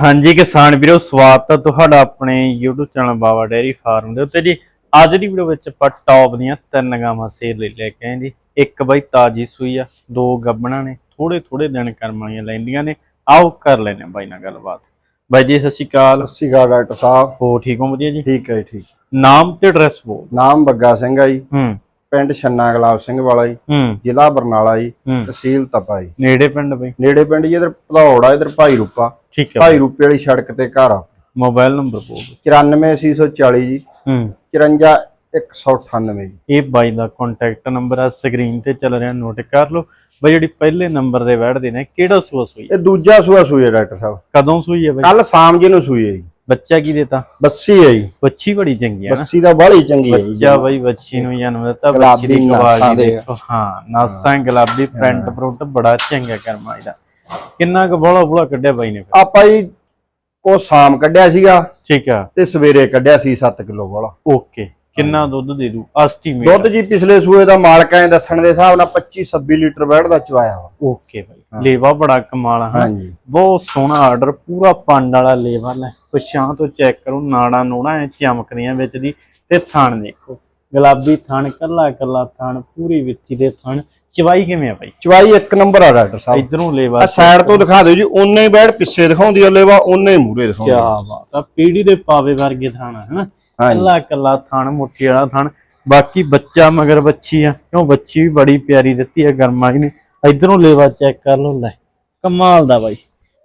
ਹਾਂਜੀ ਕਿਸਾਨ ਵੀਰੋ ਸਵਾਗਤ ਹੈ ਤੁਹਾਡਾ ਆਪਣੇ YouTube channel Baba dairy farm ਦੇ ਉੱਤੇ ਜੀ। ਅੱਜ ਦੀ ਵੀਡੀਓ ਵਿੱਚ ਆਪਾਂ ਟੌਪ ਦੀਆਂ ਤਿੰਨ ਗਾਵਾਂ ਸੇਲ ਲਈ ਲੈ ਕੇ ਆਏ ਜੀ। ਇੱਕ ਬਾਈ ਤਾਜੀ ਸੂਈ ਆ ਦੋ ਗੱਬਣਾ ਨੇ ਥੋੜੇ ਥੋੜੇ ਦਿਨ ਕਰਮ ਵਾਲੀਆਂ ਲੈਂਦੀਆਂ ਨੇ। ਆਓ ਕਰ ਲੈਨੇ ਬਾਈ ਨਾਲ ਗੱਲਬਾਤ। ਬਾਈ ਜੀ ਸਤਿ ਸ਼੍ਰੀ ਅਕਾਲ। ਸਤਿ ਸ਼੍ਰੀ ਅਕਾਲ ਡਾਕਟਰ ਸਾਹਿਬ। ਹੋ ਠੀਕ ਹੋ ਵਧੀਆ ਜੀ? ਠੀਕ ਹੈ ਠੀਕ। ਨਾਮ ਤੇ ਐਡਰੈਸ ਬੋਲ। ਨਾਮ ਬੱਗਾ ਸਿੰਘ ਆ ਜੀ। ਹੂੰ। ਪਿੰਡ ਛੰਨਾ ਗੁਲਾਬ ਸਿੰਘ ਵਾਲਾ ਜੀ। ਜ਼ਿਲ੍ਹਾ ਬਰਨਾਲਾ ਜੀ। ਤਹਿਸੀਲ ਤਪਾ ਜੀ। ਨੇੜੇ ਪਿੰਡ ਬਈ? ਨੇੜੇ ਪਿੰਡ ਜੀ ਇਧਰ ਭਦੌੜ ਆ ਇਧਰ ਭਾਈ ਰੂਪਾ। ਠੀਕ ਹੈ ਭਾਈ ਰੂਪੇ ਵਾਲੀ ਸੜਕ ਤੇ ਘਰ ਆ ਮੋਬਾਈਲ ਨੰਬਰ ਬੋਲ 94840 ਜੀ। ਹੂੰ। 54198 ਜੀ। ਇਹ ਬਾਈ ਦਾ ਕੰਟੈਕਟ ਨੰਬਰ ਆ ਸਕਰੀਨ ਤੇ ਚੱਲ ਰਿਹਾ ਨੋਟ ਕਰ ਲਓ। ਬਈ ਜਿਹੜੀ ਪਹਿਲੇ ਨੰਬਰ ਦੇ ਵੜਦੇ ਨੇ ਕਿਹੜਾ ਸੂਆ ਸੂਈ ਇਹ ਦੂਜਾ ਸੂਆ ਸੂਈ ਹੈ ਡਾਕਟਰ ਸਾਹਿਬ। ਕਦੋਂ ਸੂਈ ਹੈ ਬਈ? ਕੱਲ ਸ਼ਾਮ ਜੀ ਨੂੰ ਸੂਈ ਹੈ ਜੀ। ਬੱਚਾ ਕੀ ਦੇਤਾ? ਬੱਸੀ ਹੈ ਜੀ। ਬੱਚੀ ਬੜੀ ਚੰਗੀ ਹੈ ਨਾ। ਬੱਸੀ ਦਾ ਬਾਹਲੀ ਚੰਗੀ ਹੈ ਬੱਚਾ ਬਈ ਬੱਚੀ ਨੂੰ ਜਨਮ ਦਿੱਤਾ ਬੱਚੀ ਦੀ। ਦੇਖੋ। ਹਾਂ ਨਾਸਾਂ ਗੁਲਾਬੀ ਪ੍ਰਿੰਟ ਪ੍ਰਿੰਟ ਬੜਾ ਚੰਗਾ ਕਰਮਾ ਇਹਦਾ। ਕਿੰਨਾ ਕੁ ਬੋਲਾ ਬੋਲਾ ਕੱਢਿਆ ਬਾਈ ਨੇ? ਆਪਾਂ ਜੀ ਉਹ ਸ਼ਾਮ ਕੱਢਿਆ ਸੀਗਾ ਠੀਕ ਆ। ਤੇ ਸਵੇਰੇ ਕੱਢਿਆ ਸੀ 7 ਕਿਲੋ ਵਾਲਾ ਓਕੇ ਕਿੰਨਾ ਦੁੱਧ ਦੇ ਦੂ? ਐਸਟੀਮੇਟ। ਦੁੱਧ ਜੀ ਪਿਛਲੇ ਸੂਏ ਦਾ ਮਾਲਕਾਂ ਦੇ ਦੱਸਣ ਦੇ ਹਿਸਾਬ ਨਾਲ 25 26 ਲੀਟਰ ਬੈੜ ਦਾ ਚਵਾਇਆ ਵਾ। ਓਕੇ ਬਾਈ। ਲੇਵਾ ਬੜਾ ਕਮਾਲ ਆ? ਹਾਂਜੀ। ਬਹੁਤ ਸੋਹਣਾ ਆਰਡਰ ਪੂਰਾ ਪੰਡ ਵਾਲਾ ਲੇਵਾ ਲੈ। ਪਛਾਂ ਤੋਂ ਚੈੱਕ ਕਰੋ ਨਾੜਾ ਨੂੜਾ ਐ ਚਮਕਦੀਆਂ ਵਿੱਚ ਦੀ। ਤੇ ਥਣ ਦੇਖੋ ਗੁਲਾਬੀ ਥਣ ਕੱਲਾ ਕੱਲਾ ਥਣ ਪੂਰੀ ਵਿੱਚੀ ਦੇ ਥਣ। ਚਵਾਈ ਕਿਵੇਂ ਆ ਬਾਈ? ਚਵਾਈ ਇੱਕ ਨੰਬਰ ਆ ਡਾਕਟਰ ਸਾਹਿਬ। ਇਧਰੋਂ ਲੇਵਾ ਆ ਸਾਈਡ ਤੋਂ ਦਿਖਾ ਦਿਓ ਜੀ ਉਹਨੇ ਹੀ ਬੈੜ ਪਿੱਛੇ ਦਿਖਾਉਂਦੀ ਆ ਲੇਵਾ ਉਹਨੇ ਹੀ ਮੂਰੇ ਦਿਖਾਉਂਦੀ ਆ। ਬਾਤ ਆ ਪੀੜੀ ਦੇ ਪਾਵੇ ਵਰਗੇ ਥਣ ਹਨਾ? ਹਾਂਜੀ। ਕੱਲਾ ਕੱਲਾ ਥਣ ਮੁੱਠੀ ਵਾਲਾ ਥਣ। ਬਾਕੀ ਬੱਚਾ ਮਗਰ ਬੱਚੀ ਆ ਕਿਉਂ ਬੱਚੀ ਵੀ ਬੜੀ ਪਿਆਰੀ ਦਿੱਤੀ ਆ ਗਰਮਾਈ ਨੇ। ਇਧਰੋਂ ਲੇਵਾ ਚੈੱਕ ਕਰ ਲਓ ਲੈ ਕਮਾਲ ਦਾ ਬਾਈ।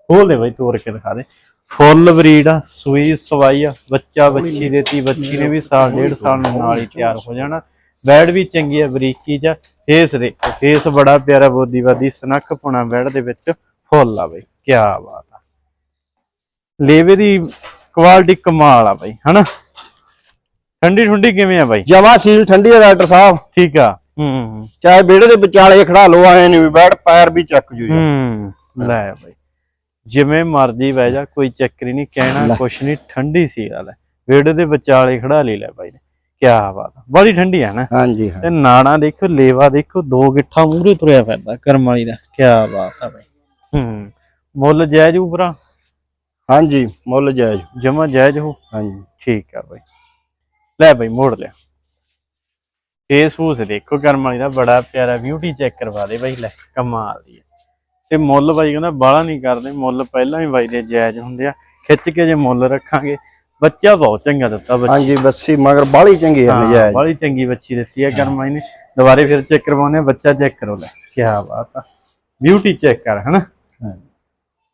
ਖੋਲ ਦੇ ਬਾਈ ਤੋੜ ਕੇ ਦਿਖਾ ਦੇ। ਫੁੱਲ ਬਰੀਡ ਆ ਸੂਈ ਸਵਾਈ ਆ ਬੱਚਾ ਬੱਚੀ ਦੇਤੀ ਬੱਚੀ ਨੇ ਵੀ ਸਾਲ ਡੇਢ ਸਾਲ ਨੂੰ ਨਾਲ ਹੀ ਤਿਆਰ ਹੋ ਜਾਣਾ। ਬੈਡ ਵੀ ਚੰਗੀ ਆ ਬਰੀਕੀ ਜਾਂ ਫੇਸ ਦੇਖੋ ਫੇਸ ਬੜਾ ਪਿਆਰਾ ਬੋਦੀਵਾਦੀ ਸਨੱਖ ਪੁਣਾ ਬੈਡ ਦੇ ਵਿੱਚ ਫੁੱਲ ਆ ਬਾਈ ਕੀ ਬਾਤ ਆ। ਲੇਵੇ ਦੀ ਕੁਆਲਿਟੀ ਕਮਾਲ ਆ ਬਾਈ ਹਨਾ? ਠੰਡੀ ਠੰਡੀ ਕਿਵੇਂ ਆ ਬਾਈ? ਜਮਾ ਸੀਲ ਠੰਡੀ ਆ ਡਾਕਟਰ ਸਾਹਿਬ। ਠੀਕ ਆ ਹੂੰ ਹੂੰ ਚਾਹੇ ਵਿਹੜੇ ਦੇ ਵਿਚਾਲੇ ਖੜਾ ਲਓ ਆਏ ਨਹੀਂ ਵੀ ਬੈੜ ਪੈਰ ਵੀ ਚੱਕ ਜੂ ਹੂੰ ਲੈ ਬਾਈ। ਜਿਵੇਂ ਮਰਜ਼ੀ ਬਹਿ ਜਾ ਕੋਈ ਚੱਕਰ ਹੀ ਨਹੀਂ ਕਹਿਣਾ ਕੁਛ ਨਹੀਂ ਠੰਡੀ ਸੀ ਗੱਲ ਹੈ ਵਿਹੜੇ ਦੇ ਵਿਚਾਲੇ ਖੜਾ ਲਈ ਲੈ ਬਾਈ ਨੇ। ਕੀ ਬਾਤ ਬੜੀ ਠੰਡੀ ਆ ਨਾ। ਹਾਂਜੀ ਹਾਂ। ਤੇ ਨਾਣਾ ਦੇਖੋ ਲੇਵਾ ਦੇਖੋ ਦੋ ਗਿੱਠਾ ਮੂਹਰੇ ਤੁਰਿਆ ਫਿਰਦਾ ਕਰਮ ਵਾਲੀ ਦਾ। ਕੀ ਬਾਤ ਆ ਬਾਈ। ਹੂੰ ਮੁੱਲ ਜਾਇਜ਼ ਉਪਰਾ ਹਾਂਜੀ ਮੁੱਲ ਜਾਇਜ਼। ਜਮਾ ਜਾਇਜ਼ ਹੋ ਹਾਂਜੀ। ਠੀਕ ਆ ਬਾਈ। ਲੈ ਬਾਈ ਮੋੜ ਲਿਆ। ਫੇਸ ਫੂਸ ਦੇਖੋ ਕਰਮ ਵਾਲੀ ਦਾ ਬੜਾ ਪਿਆਰਾ ਬਿਊਟੀ ਚੈੱਕ ਕਰਵਾ ਦੇ ਬਾਈ ਲੈ ਕਮਾਲ ਦੀ ਹੈ ਤੇ ਮੁੱਲ ਬਾਈ ਕਹਿੰਦਾ ਬਾਹਲਾ ਨਹੀਂ ਕਰਦੇ ਮੁੱਲ ਪਹਿਲਾਂ ਹੀ ਬਾਈ ਦੇ ਜਾਇਜ਼ ਹੁੰਦੇ ਆ। ਖਿੱਚ ਕੇ ਜੇ ਮੁੱਲ ਰੱਖਾਂਗੇ ਬੱਚਾ ਬਹੁਤ ਚੰਗਾ ਦਿੱਤਾ ਬੱਚਾ। ਹਾਂਜੀ ਬੱਸੀ ਮਗਰ ਬਾਹਲੀ ਚੰਗੀ ਆ ਨਜਾਇਜ਼ ਬੜੀ ਚੰਗੀ ਬੱਚੀ ਦਿੱਤੀ ਹੈ ਵਾਲੀ ਨੇ ਦੁਬਾਰੇ ਫਿਰ ਚੈੱਕ ਕਰਵਾਉਣੇ ਆ, ਬੱਚਾ ਚੈੱਕ ਕਰੋ ਲੈ। ਕੀ ਬਾਤ ਆ। ਬਿਊਟੀ ਚੈੱਕ ਕਰ ਹਨਾ? ਹਾਂ।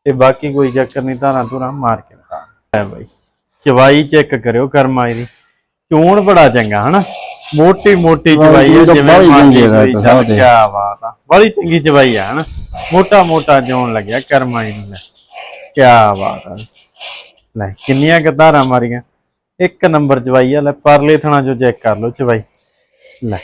ਤੇ ਬਾਕੀ ਕੋਈ ਚੱਕਰ ਨਹੀਂ ਧਾਰਾਂ ਧੁਰਾਂ ਮਾਰ ਕੇ ਦਿਖਾ। ਹੈ ਬਾਈ ਚਵਾਈ ਚੈੱਕ ਕਰਿਓ ਕਰਮਾਈ ਦੀ। ਚੋਣ ਬੜਾ ਚੰਗਾ ਹਨਾ? ਮੋਟੀ ਮੋਟੀ ਚਵਾਈ ਹੈ ਜਿਵੇਂ ਮਾਨੀ ਹੈ ਡਾਕਟਰ ਚੱਲ। ਕਿਆ ਬਾਤ ਆ। ਬੜੀ ਚੰਗੀ ਚਵਾਈ ਆ ਹਨਾ? ਮੋਟਾ ਮੋਟਾ ਜੋਣ ਲੱਗਿਆ ਕਰਮਾਈ ਨੂੰ ਲੈ। ਕਿਆ ਬਾਤ ਆ। ਲੈ ਕਿੰਨੀਆਂ ਧਾਰਾਂ ਮਾਰੀਆਂ? ਇੱਕ ਨੰਬਰ ਚਵਾਈ ਆ ਲੈ ਪਰਲੇ ਥਣਾ ਜੋ ਚੈੱਕ ਕਰ ਲਓ ਚਵਾਈ ਲੈ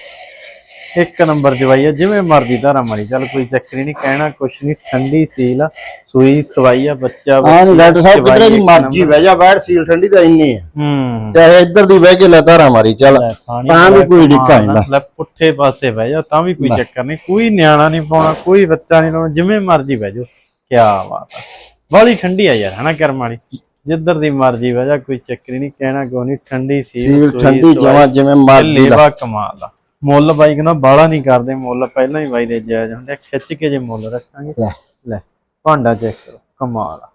ਇੱਕ ਨੰਬਰ ਚਵਾਈ ਆ ਜਿਵੇਂ ਮਰਜ਼ੀ ਧਾਰਾ ਮਾਰੀ ਚੱਲ ਕੋਈ ਚੱਕਰ ਨਹੀਂ ਕਹਿਣਾ ਕੁਛ ਨਹੀਂ ਠੰਡੀ ਸੀਲ ਆ ਸੂਈ ਸਵਾਈ ਆ ਬੱਚਾ ਹਾਂ ਡਾਕਟਰ ਸਾਹਿਬ ਕਿਧਰੇ ਦੀ ਮਰਜ਼ੀ ਬਹਿ ਜਾ ਬੈੜ ਸੀਲ ਠੰਡੀ ਤਾਂ ਇੰਨੀ ਆ। ਹੂੰ। ਚਾਹੇ ਇੱਧਰ ਦੀ ਬਹਿ ਕੇ ਲੈ ਧਾਰਾ ਮਾਰੀ ਚੱਲ ਤਾਂ ਵੀ ਬੜਾ ਕੋਈ ਡਿੱਕਾ। ਨਹੀਂ ਲੈ। ਪੁੱਠੇ ਪਾਸੇ ਬਹਿ ਜਾ ਤਾਂ ਵੀ ਕੋਈ ਚੱਕਰ ਨਹੀਂ ਕੋਈ ਨਿਆਣਾ ਨਹੀਂ ਪਾਉਣਾ ਕੋਈ ਬੱਚਾ ਨਹੀਂ ਲਾਉਣਾ ਜਿਵੇਂ ਮਰਜ਼ੀ ਬਹਿ ਜਾਓ। ਕੀ ਬਾਤ ਆ। ਬਾਲੀ ਠੰਡੀ ਆ ਯਾਰ ਹਨਾ ਕਰਮ ਵਾਲੀ? ਜਿੱਧਰ ਦੀ ਮਰਜ਼ੀ ਬਹਿ ਜਾ ਕੋਈ ਚੱਕਰ ਨਹੀਂ ਕਹਿਣਾ ਕੋਈ ਨਹੀਂ ਠੰਡੀ ਸੀ ਸੀਲ ਠੰਡੀ ਜਮਾ ਜਿਵੇਂ ਮਰਜ਼ੀ ਲੇਵਾ ਕਮਾਲ ਦਾ ਮੁੱਲ ਬਾਈ ਕਹਿੰਦਾ ਬਾਹਲਾ ਨਹੀਂ ਕਰਦੇ ਮੁੱਲ ਪਹਿਲਾਂ ਹੀ ਬਾਈ ਦੇ ਜਾਇਜ਼ ਹੁੰਦੇ ਆ, ਖਿੱਚ ਕੇ ਜੇ ਮੁੱਲ ਰੱਖਾਂਗੇ ਲੈ। ਲੈ ਭਾਂਡਾ ਚੈੱਕ ਕਰੋ ਕਮਾਲ ਆ।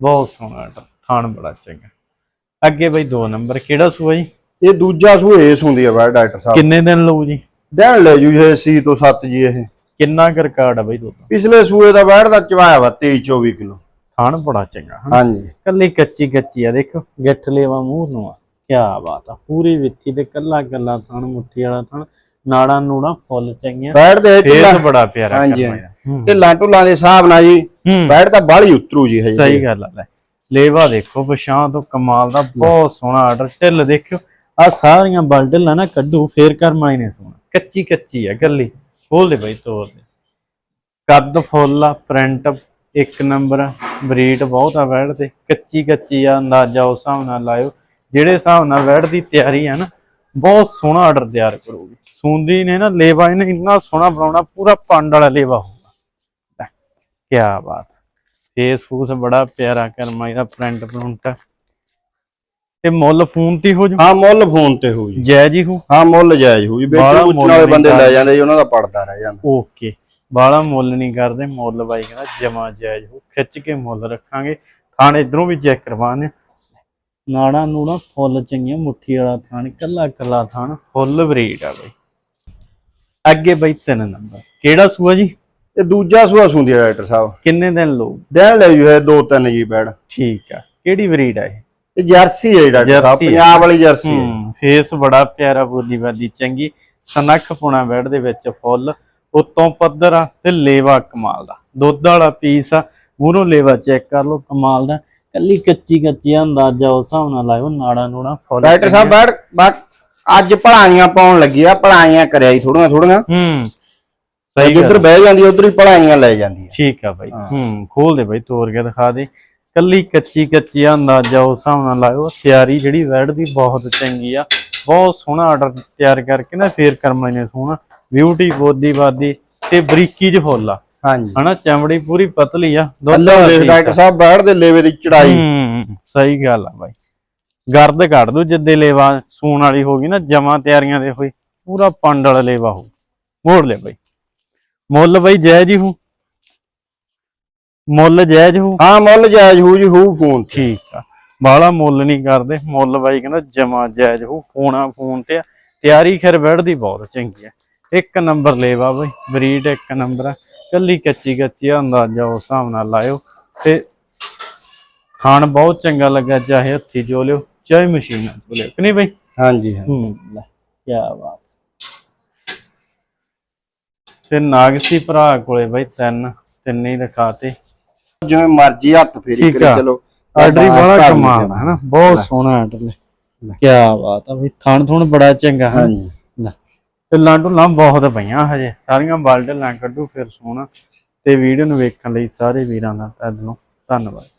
ਬਹੁਤ ਸੋਹਣਾ ਥਾਣ ਬੜਾ ਚੰਗਾ। ਅੱਗੇ ਬਾਈ ਦੋ ਨੰਬਰ ਕਿਹੜਾ ਸੂਆ ਜੀ? ਇਹ ਦੂਜਾ ਸੂਏ ਇਸ ਹੁੰਦੀ ਆ ਬੈੜ ਡਾਕਟਰ ਸਾਹਿਬ। ਕਿੰਨੇ ਦਿਨ ਲਊ ਜੀ? ਦੇਣ ਲੈ ਜੂ ਇਹ ਸੀ ਤੋਂ 7 ਜੀ ਇਹ। ਕਿੰਨਾ ਕੁ ਰਿਕਾਰਡ ਆ ਬਾਈ ਦੁੱਧ ਪਿਛਲੇ ਸੂਏ ਦਾ ਬੈੜ ਦਾ ਚਵਾਇਆ ਵਾ 23 24 ਕਿਲੋ। ਥਾਣ ਬੜਾ ਚੰਗਾ ਹਨਾ? ਹਾਂਜੀ। ਕੱਲੀ ਕੱਚੀ ਕੱਚੀ ਆ ਦੇਖੋ। ਗਿੱਠ ਲੇਵਾ ਮੂੰਹ ਨੂੰ ਆ। ਕੀ ਬਾਤ ਆ। ਪੂਰੀ ਵਿੱਥੀ ਤੇ ਕੱਲਾ ਕੱਲਾ ਥਣ ਮੁੱਠੀ ਵਾਲਾ ਥਣ ਨਾੜਾ ਨੂੜਾ ਫੁੱਲ ਚੰਗੀਆਂ। ਬੈੜ ਦੇ ਢਿੱਲਾ ਬੜਾ ਪਿਆਰਾ ਹਾਂਜੀ, ਢਿੱਲਾਂ ਢੁੱਲਾਂ ਦੇ ਹਿਸਾਬ ਨਾਲ ਜੀ ਬੈੜ ਤਾਂ ਬਾਹਲੀ ਉਤਰੂ ਜੀ ਹਜੇ। ਸਹੀ ਗੱਲ ਆ ਲੈ। ਲੇਵਾ ਦੇਖੋ ਪਛਾਂ ਤੋਂ ਕਮਾਲ ਦਾ ਬਹੁਤ ਸੋਹਣਾ ਆਰਡਰ ਢਿੱਲ ਦੇਖਿਓ। ਆ ਸਾਰੀਆਂ ਬਲ ਢਿੱਲਾਂ ਨਾ ਕੱਢੂ ਫੇਰ ਕਰਮਾਈ ਨੇ ਸੋਹਣਾ। ਕੱਚੀ ਕੱਚੀ ਆ ਗੱਲੀ ਖੋਲ ਦੇ ਬਾਈ ਤੋੜ ਦੇ। ਕੱਦ ਫੁੱਲ ਆ ਪ੍ਰਿੰਟ ਇੱਕ ਨੰਬਰ ਆ ਬਰੀਡ ਬਹੁਤ ਆ ਵੈੜ ਤੇ ਕੱਚੀ ਕੱਚੀ ਆ ਅੰਦਾਜ਼ਾ ਉਸ ਹਿਸਾਬ ਨਾਲ ਲਾਇਓ। ਜਿਹੜੇ ਹਿਸਾਬ ਨਾਲ ਵੈੜ ਦੀ ਤਿਆਰੀ ਆ ਨਾ ਬਹੁਤ ਸੋਹਣਾ ਆਰਡਰ ਤਿਆਰ ਕਰੂਗੀ। ਸੂੰਦੀ ਨੇ ਨਾ ਲੇਵਾ ਇਹਨੇ ਇੰਨਾ ਸੋਹਣਾ ਬਣਾਉਣਾ ਪੂਰਾ ਪੰਡ ਵਾਲਾ ਲੇਵਾ ਹੋਊਗਾ। ਕੀ ਬਾਤ। ਫੇਸ ਫੂਸ ਬੜਾ ਪਿਆਰਾ ਕਰਮਾ ਇਹਦਾ ਪ੍ਰਿੰਟ ਪ੍ਰਿੰਟ ਤੇ ਮੁੱਲ ਫੋਨ ਤੇ ਹੀ ਹੋ ਜੂ? ਹਾਂ ਮੁੱਲ ਫੋਨ ਤੇ ਹੋਊ ਜੀ। ਜੈ ਜੀ ਹੋ? ਹਾਂ ਮੁੱਲ ਜਾਇਜ਼ ਹੋਊ ਜੀ। ਵੇਚਣ ਮੁੱਲ ਵਾਲੇ ਬੰਦੇ ਲੈ। ਜਾਂਦੇ ਜੀ ਉਹਨਾਂ ਦਾ ਪੜਦਾ ਰਹਿ ਜਾਂਦਾ। ਓਕੇ। ਬਾਲਾ ਮੁੱਲ ਨਹੀਂ ਕਰਦੇ ਮੁੱਲ ਬਾਈ ਕਹਿੰਦਾ ਜਮਾ ਜਾਇਜ਼ ਹੋ ਖਿੱਚ ਕੇ ਮੁੱਲ ਰੱਖਾਂਗੇ। ਥਾਣ ਇਧਰੋਂ ਵੀ ਚੈੱਕ ਕਰਵਾਣੇ ਨਾੜਾ ਨੂੜਾ ਫੁੱਲ ਚੰਗੀਆਂ ਮੁੱਠੀ ਵਾਲਾ ਥਾਣ ਕੱਲਾ ਕੱਲਾ ਥਾਣ ਫੁੱਲ ਬਰੀਡ ਆ ਬਾਈ। ਅੱਗੇ ਬਾਈ ਤਿੰਨ ਨੰਬਰ। ਕਿਹੜਾ ਸੂਆ ਜੀ? ਇਹ ਦੂਜਾ ਸੂਆ ਸੁੰਦੀ ਹੈ ਡਾਕਟਰ ਸਾਹਿਬ। ਕਿੰਨੇ ਦਿਨ ਲਓ ਦੇਣ ਲੈ ਜੀ ਇਹ ਦੋ ਤਿੰਨ ਜੀ ਬੈੜ ਠੀਕ ਆ। ਕਿਹੜੀ ਬਰੀਡ ਆ ਇਹ? ਇਹ ਜਰਸੀ ਹੈ ਡਾਕਟਰ ਸਾਹਿਬ ਹੈ। ਪੰਜਾਬ ਵਾਲੀ ਜਰਸੀ ਹੈ ਹੂੰ ਫੇਸ ਬੜਾ ਪਿਆਰਾ ਬੋਲੀ ਬਾਦੀ ਚੰਗੀ ਸਨੱਖ ਪੁਣਾ ਬੈਡ ਦੇ ਵਿੱਚ ਫੁੱਲ। ਉਤੋਂ ਪੱਧਰ ਆ ਤੇ ਲੇਵਾ ਕਮਾਲ ਦਾ। ਦੁੱਧ ਵਾਲਾ ਪੀਸ ਆ ਮੂਹਰੋਂ ਲੇਵਾ ਚੈੱਕ ਕਰ ਲਓ ਕਮਾਲ ਦਾ। ਕੱਲੀ ਕੱਚੀ ਕੱਚੀ ਅੰਦਾਜ਼ਾ ਉਸ ਹਿਸਾਬ ਨਾਲ ਲਾਇਓ ਨਾੜਾ ਨੂੜਾ ਫੁੱਲ ਡਾਕਟਰ ਸਾਹਿਬ ਬੈੜ ਬਸ ਅੱਜ ਭਲਾਈਆਂ ਪਾਉਣ ਲੱਗੀ ਆ ਭਲਾਈਆਂ ਕਰਿਆ ਜੀ ਥੋੜੀਆਂ ਥੋੜੀਆਂ ਹੂੰ ਸਹੀ ਜਿੱਧਰ ਬਹਿ ਜਾਂਦੀ ਉਧਰ ਹੀ ਭਲਾਈਆਂ ਲੈ ਜਾਂਦੀ ਠੀਕ ਆ ਬਾਈ। ਹੂੰ। ਖੋਲ ਦੇ ਬਾਈ ਤੋੜ ਕੇ ਦਿਖਾ ਦੇ। ਕੱਲੀ ਕੱਚੀ ਕੱਚੀ ਅੰਦਾਜ਼ਾ ਉਸ ਹਿਸਾਬ ਨਾਲ ਲਾਇਓ। ਤਿਆਰੀ ਜਿਹੜੀ ਵੈਡ ਦੀ ਬਹੁਤ ਚੰਗੀ ਆ। ਬਹੁਤ ਸੋਹਣਾ ਆਰਡਰ ਤਿਆਰ ਕਰਕੇ ਨਾ ਫੇਰ ਕਰਮਾਂ ਨੇ ਸੋਹਣਾ। ਬਿਊਟੀ ਬੋਦੀ ਬਾਦੀ ਤੇ ਬਰੀਕੀ ਚ ਫੁੱਲ ਆ। ਹਾਂਜੀ। ਹਨਾ ਚਮੜੀ ਪੂਰੀ ਪਤਲੀ ਆ ਦੁੱਧ ਡਾਕਟਰ। ਸਾਹਿਬ ਬੈੜ ਦੇ ਲੇਵੇ ਦੀ ਚੜਾਈ। ਹੂੰ ਸਹੀ ਗੱਲ ਆ ਬਾਈ। ਗਰਦ ਕੱਢ ਦੂ ਜਿੱਦੇ ਲੇਵਾ ਸੂਣ ਵਾਲੀ ਹੋ ਗਈ ਨਾ ਜਮਾ ਤਿਆਰੀਆਂ ਦੇ ਹੋਈ ਪੂਰਾ ਪੰਡ ਵਾਲਾ ਲੇਵਾ ਹੋ ਮੋੜ ਲੈ ਬਾਈ। ਮੁੱਲ ਬਾਈ ਜਾਇਜ਼ ਹੀ ਹੋ ਮੁੱਲ ਜਾਇਜ਼ ਹੋ ਹਾਂ ਮੁੱਲ ਜਾਇਜ਼ ਹੋਊ ਜੀ ਹੋਊ ਫੋਨ ਠੀਕ ਆ। ਬਾਹਲਾ ਮੁੱਲ ਨਹੀਂ ਕਰਦੇ। ਮੁੱਲ ਬਾਈ ਕਹਿੰਦਾ ਜਮਾ ਜਾਇਜ਼ ਹੋ ਫੋਨਾ ਫੋਨ ਤੇ ਆ। ਤਿਆਰੀ ਖੈਰ ਬੈਠਦੀ ਬਹੁਤ ਚੰਗੀ ਆ। ਇੱਕ ਨੰਬਰ ਲੇਵਾ ਬਾਈ ਬਰੀਡ ਇੱਕ ਨੰਬਰ ਆ। ਕੱਲੀ ਕੱਚੀ ਕੱਚੀ ਆ ਅੰਦਾਜ਼ਾ ਉਸ ਹਿਸਾਬ ਨਾਲ ਲਾਇਓ। ਤੇ ਖਾਣ ਬਹੁਤ ਚੰਗਾ ਲੱਗਾ ਚਾਹੇ ਹੱਥੀ ਚੋ ਲਿਓ ਚਾਹੇ ਮਸ਼ੀਨਾਂ ਚੋ ਲਿਓ ਕਿ ਨਹੀਂ ਬਾਈ? ਹਾਂਜੀ ਹਾਂ ਹੂੰ ਲੈ ਕੀ ਬਾਤ। ਤੇ ਨਾਗਸੀ ਭਰਾ ਕੋਲੇ ਬਾਈ ਤਿੰਨ ਤਿੰਨੇ ਹੀ ਦਿਖਾਤੇ ਜਿਵੇਂ ਮਰਜ਼ੀ ਹੱਥ ਫੇਰੀ ਠੀਕ ਕਰੇ ਆ। ਚਲੋ। ਆਰਡਰ ਹੀ ਬੜਾ ਕਮਾਲ। ਹੈ ਨਾ ਬਹੁਤ ਸੋਹਣਾ ਆਰਡਰ ਲੈ। ਕੀ ਬਾਤ ਆ ਬਈ ਥਣ ਥੁਣ ਬੜਾ ਚੰਗਾ ਹੈ ਹਾਂਜੀ। ਢਿੱਲਾਂ ਢੁੱਲਾਂ ਬਹੁਤ ਪਈਆਂ ਹਜੇ। ਸਾਰੀਆਂ ਬਲ ਢਿੱਲਾਂ ਕੱਢੂ ਫਿਰ ਸੋਹਣਾ। ਤੇ ਵੀਡੀਓ ਨੂੰ ਵੇਖਣ ਲਈ ਸਾਰੇ ਵੀਰਾਂ ਦਾ ਤਹਿ ਦਿਲੋਂ ਧੰਨਵਾਦ।